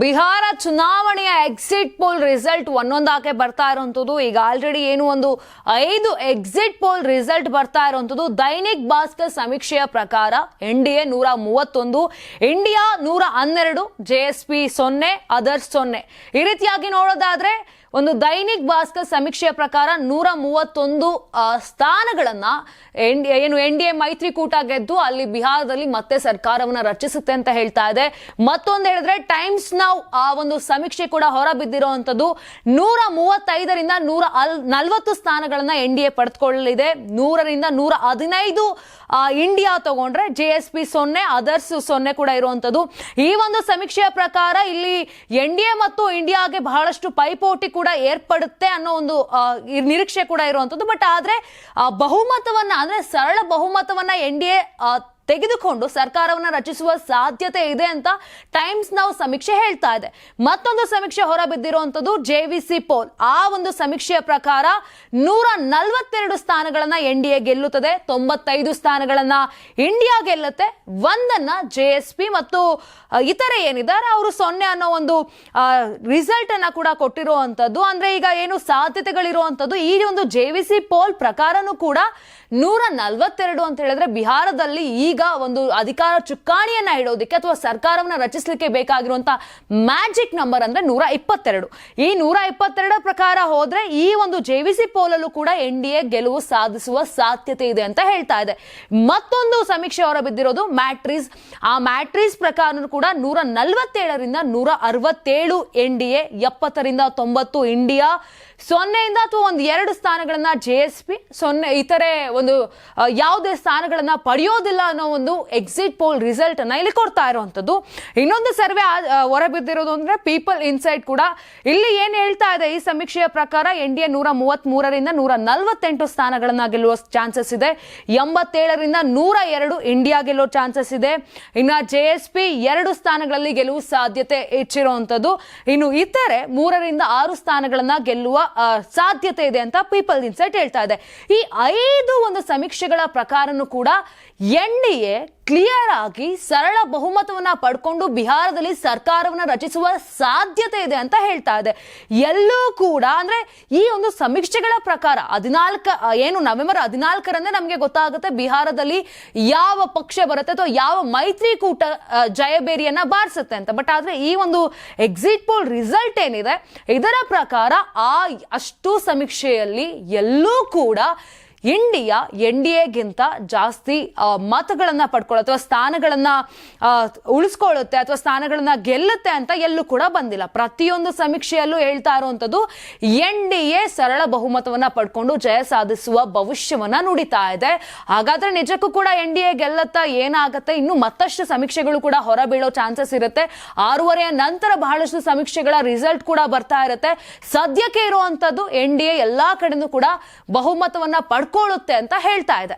ಬಿಹಾರ ಚುನಾವಣೆಯ exit poll result ಒಂದೊಂದಾಕೆ ಬರ್ತಾ ಇರುವಂಥದ್ದು. ಈಗ ಆಲ್ರೆಡಿ ಏನು ಒಂದು ಐದು ಎಕ್ಸಿಟ್ ಪೋಲ್ ರಿಸಲ್ಟ್ ಬರ್ತಾ ಇರುವಂಥದ್ದು. ದೈನಿಕ್ ಭಾಸ್ಕರ್ ಸಮೀಕ್ಷೆಯ ಪ್ರಕಾರ ಎನ್ ಡಿ ಎ ನೂರ ಮೂವತ್ತೊಂದು, ಇಂಡಿಯಾ ನೂರ ಹನ್ನೆರಡು, ಜೆ ಎಸ್ ಪಿ ಸೊನ್ನೆ, ಅದರ್ಸ್ ಸೊನ್ನೆ. ಈ ರೀತಿಯಾಗಿ ನೋಡೋದಾದ್ರೆ ಒಂದು ದೈನಿಕ್ ಭಾಸ್ಕರ್ ಸಮೀಕ್ಷೆಯ ಪ್ರಕಾರ ನೂರ ಮೂವತ್ತೊಂದು ಸ್ಥಾನಗಳನ್ನು ಎನ್, ಏನು ಎನ್ ಡಿ ಎ ಮೈತ್ರಿಕೂಟ ಗೆದ್ದು ಅಲ್ಲಿ ಬಿಹಾರದಲ್ಲಿ ಮತ್ತೆ ಸರ್ಕಾರವನ್ನ ರಚಿಸುತ್ತೆ ಅಂತ ಹೇಳ್ತಾ ಇದೆ. ಮತ್ತೊಂದು ಹೇಳಿದ್ರೆ ಟೈಮ್ಸ್ ನಾವು, ಆ, ಒಂದು ಸಮೀಕ್ಷೆ ಕೂಡ ಹೊರಬಿದ್ದಿರುವಂಥದ್ದು ನೂರ ಮೂವತ್ತೈದರಿಂದ ನೂರ ಅಲ್, ನಲ್ವತ್ತು ಸ್ಥಾನಗಳನ್ನು ಎನ್ ಡಿ ಎ ಪಡೆದುಕೊಳ್ಳಲಿದೆ. ನೂರರಿಂದ ನೂರ ಹದಿನೈದು ಇಂಡಿಯಾ ತಗೊಂಡ್ರೆ ಜೆ ಎಸ್ ಪಿ ಸೊನ್ನೆ ಅದರ್ಸ್ ಸೊನ್ನೆ ಕೂಡ ಇರುವಂಥದ್ದು. ಈ ಒಂದು ಸಮೀಕ್ಷೆಯ ಪ್ರಕಾರ ಇಲ್ಲಿ ಎನ್ ಡಿ ಎ ಮತ್ತು ಇಂಡಿಯಾಗೆ ಬಹಳಷ್ಟು ಪೈಪೋಟಿ ಕೂಡ ಏರ್ಪಡುತ್ತೆ ಅನ್ನೋ ಒಂದು ನಿರೀಕ್ಷೆ ಕೂಡ ಇರುವಂಥದ್ದು. ಬಟ್ ಆದ್ರೆ ಬಹುಮತವನ್ನ, ಅಂದ್ರೆ ಸರಳ ಬಹುಮತವನ್ನ ಎನ್ ಡಿ ಎ ತೆಗೆದುಕೊಂಡು ಸರ್ಕಾರವನ್ನು ರಚಿಸುವ ಸಾಧ್ಯತೆ ಇದೆ ಅಂತ ಟೈಮ್ಸ್ ನಾವು ಸಮೀಕ್ಷೆ ಹೇಳ್ತಾ ಇದೆ. ಮತ್ತೊಂದು ಸಮೀಕ್ಷೆ ಹೊರಬಿದ್ದಿರುವಂತದ್ದು ಜೆ ವಿ ಸಿ ಪೋಲ್ ಆ ಒಂದು ಸಮೀಕ್ಷೆಯ ಪ್ರಕಾರ ನೂರ ನಲವತ್ತೆರಡು ಸ್ಥಾನಗಳನ್ನ ಎನ್ ಡಿ ಎ ಗೆಲ್ಲುತ್ತದೆ, ತೊಂಬತ್ತೈದು ಸ್ಥಾನಗಳನ್ನ ಇಂಡಿಯಾ ಗೆಲ್ಲುತ್ತೆ, ಒಂದನ್ನ ಜೆ ಎಸ್ ಪಿ ಮತ್ತು ಇತರೆ ಏನಿದ್ದಾರೆ ಅವರು ಸೊನ್ನೆ ಅನ್ನೋ ಒಂದು ರಿಸಲ್ಟ್ ಅನ್ನ ಕೂಡ ಕೊಟ್ಟಿರುವಂತದ್ದು ಅಂದ್ರೆ ಈಗ ಏನು ಸಾಧ್ಯತೆಗಳಿರುವಂತದ್ದು ಈ ಒಂದು ಜೆ ವಿ ಸಿ ಪೋಲ್ ಪ್ರಕಾರನೂ ಕೂಡ ನೂರ ನಲವತ್ತೆರಡು ಅಂತ ಹೇಳಿದ್ರೆ ಬಿಹಾರದಲ್ಲಿ ಈಗ ಒಂದು ಅಧಿಕಾರ ಚುಕ್ಕಾಣಿಯನ್ನ ಇಡೋದಕ್ಕೆ ಅಥವಾ ಸರ್ಕಾರವನ್ನ ರಚಿಸಲಿಕ್ಕೆ ಬೇಕಾಗಿರುವಂತ ಮ್ಯಾಜಿಕ್ ನಂಬರ್ ಅಂದ್ರೆ ನೂರ ಇಪ್ಪತ್ತೆರಡು. ಈ ನೂರ ಇಪ್ಪತ್ತೆರಡರ ಪ್ರಕಾರ ಹೋದ್ರೆ ಈ ಒಂದು ಜೆ ವಿ ಸಿ ಪೋಲಲ್ಲೂ ಕೂಡ ಎನ್ ಡಿ ಎ ಗೆಲುವು ಸಾಧಿಸುವ ಸಾಧ್ಯತೆ ಇದೆ ಅಂತ ಹೇಳ್ತಾ ಇದೆ. ಮತ್ತೊಂದು ಸಮೀಕ್ಷೆ ಹೊರಬಿದ್ದಿರೋದು ಮ್ಯಾಟ್ರೀಸ್. ಆ ಮ್ಯಾಟ್ರೀಸ್ ಪ್ರಕಾರ ಕೂಡ ನೂರ ನಲವತ್ತೇಳರಿಂದ ನೂರ ಅರವತ್ತೇಳು ಎನ್ ಡಿ ಎ, ಎಪ್ಪತ್ತರಿಂದ ತೊಂಬತ್ತು ಇಂಡಿಯಾ, ಸೊನ್ನೆಯಿಂದ ಅಥವಾ ಒಂದು ಎರಡು ಸ್ಥಾನಗಳನ್ನ ಜೆ ಎಸ್ ಪಿ, ಸೊನ್ನೆ ಇತರೆ ಒಂದು ಯಾವುದೇ ಸ್ಥಾನಗಳನ್ನ ಪಡೆಯೋದಿಲ್ಲ ಅನ್ನೋ ಒಂದು ಎಕ್ಸಿಟ್ ಪೋಲ್ ರಿಸಲ್ಟ್ ಅನ್ನ ಇಲ್ಲಿ ಕೊಡ್ತಾ ಇರುವಂತದ್ದು ಇನ್ನೊಂದು ಸರ್ವೆ ಹೊರಬಿದ್ದಿರೋದು ಅಂದ್ರೆ ಪೀಪಲ್ ಇನ್ಸೈಟ್ ಕೂಡ. ಇಲ್ಲಿ ಏನ್ ಹೇಳ್ತಾ ಇದೆ? ಈ ಸಮೀಕ್ಷೆಯ ಪ್ರಕಾರ ಎನ್ ಡಿ ಎ ನೂರ ಮೂವತ್ತ್ ಮೂರರಿಂದ ನೂರ ನಲವತ್ತೆಂಟು ಸ್ಥಾನಗಳನ್ನ ಗೆಲ್ಲುವ ಚಾನ್ಸಸ್ ಇದೆ. ಎಂಬತ್ತೇಳರಿಂದ ನೂರ ಎರಡು ಇಂಡಿಯಾ ಗೆಲ್ಲೋ ಚಾನ್ಸಸ್ ಇದೆ. ಇನ್ನು ಜೆ ಎಸ್ ಪಿ ಎರಡು ಸ್ಥಾನಗಳಲ್ಲಿ ಗೆಲುವು ಸಾಧ್ಯತೆ ಹೆಚ್ಚಿರುವಂತದ್ದು ಇನ್ನು ಇತರೆ ಮೂರರಿಂದ ಆರು ಸ್ಥಾನಗಳನ್ನ ಗೆಲ್ಲುವ ಸಾಧ್ಯತೆ ಇದೆ ಅಂತ ಪೀಪಲ್ ಇನ್ಸೈಟ್ ಹೇಳ್ತಾ ಇದೆ. ಈ ಐದು ಒಂದು ಸಮೀಕ್ಷೆಗಳ ಪ್ರಕಾರನು ಕೂಡ ಎನ್ ಎ ಕ್ಲಿಯರ್ ಆಗಿ ಸರಳ ಬಹುಮತವನ್ನ ಪಡ್ಕೊಂಡು ಬಿಹಾರದಲ್ಲಿ ಸರ್ಕಾರವನ್ನ ರಚಿಸುವ ಸಾಧ್ಯತೆ ಇದೆ ಅಂತ ಹೇಳ್ತಾ ಇದೆ. ಎಲ್ಲೂ ಕೂಡ ಅಂದ್ರೆ ಈ ಒಂದು ಸಮೀಕ್ಷೆಗಳ ಪ್ರಕಾರ ಹದಿನಾಲ್ಕ ಏನು ನವೆಂಬರ್ ಹದಿನಾಲ್ಕರಂದೇ ನಮಗೆ ಗೊತ್ತಾಗುತ್ತೆ ಬಿಹಾರದಲ್ಲಿ ಯಾವ ಪಕ್ಷ ಬರುತ್ತೆ ಅಥವಾ ಯಾವ ಮೈತ್ರಿಕೂಟ ಜಯಬೇರಿಯನ್ನ ಬಾರಿಸುತ್ತೆ ಅಂತ. ಬಟ್ ಆದ್ರೆ ಈ ಒಂದು ಎಕ್ಸಿಟ್ ಪೋಲ್ ರಿಸಲ್ಟ್ ಏನಿದೆ, ಇದರ ಪ್ರಕಾರ ಆ ಅಷ್ಟು ಸಮೀಕ್ಷೆಯಲ್ಲಿ ಎಲ್ಲೂ ಕೂಡ ಇಂಡಿಯಾ ಎನ್ ಡಿ ಎಗಿಂತ ಜಾಸ್ತಿ ಮತಗಳನ್ನು ಪಡ್ಕೊಳ್ಳುತ್ತೆ ಅಥವಾ ಸ್ಥಾನಗಳನ್ನ ಉಳಿಸ್ಕೊಳ್ಳುತ್ತೆ ಅಥವಾ ಸ್ಥಾನಗಳನ್ನ ಗೆಲ್ಲುತ್ತೆ ಅಂತ ಎಲ್ಲೂ ಕೂಡ ಬಂದಿಲ್ಲ. ಪ್ರತಿಯೊಂದು ಸಮೀಕ್ಷೆಯಲ್ಲೂ ಹೇಳ್ತಾ ಇರುವಂತದ್ದು ಎನ್ ಡಿ ಎ ಸರಳ ಬಹುಮತವನ್ನ ಪಡ್ಕೊಂಡು ಜಯ ಸಾಧಿಸುವ ಭವಿಷ್ಯವನ್ನ ನುಡಿತಾ ಇದೆ. ಹಾಗಾದ್ರೆ ನಿಜಕ್ಕೂ ಕೂಡ ಎನ್ ಡಿ ಎ ಗೆಲ್ಲತ್ತಾ ಏನಾಗುತ್ತೆ? ಇನ್ನು ಮತ್ತಷ್ಟು ಸಮೀಕ್ಷೆಗಳು ಕೂಡ ಹೊರಬೀಳೋ ಚಾನ್ಸಸ್ ಇರುತ್ತೆ. ಆರೂವರೆಯ ನಂತರ ಬಹಳಷ್ಟು ಸಮೀಕ್ಷೆಗಳ ರಿಸಲ್ಟ್ ಕೂಡ ಬರ್ತಾ ಇರುತ್ತೆ. ಸದ್ಯಕ್ಕೆ ಇರುವಂತದ್ದು ಎನ್ ಡಿ ಎ ಎಲ್ಲಾ ಕಡೆನೂ ಕೂಡ ಬಹುಮತವನ್ನ ಪಡ್ಕೊಳ್ಳುತ್ತೆ ಅಂತ ಹೇಳ್ತಾ ಇದೆ.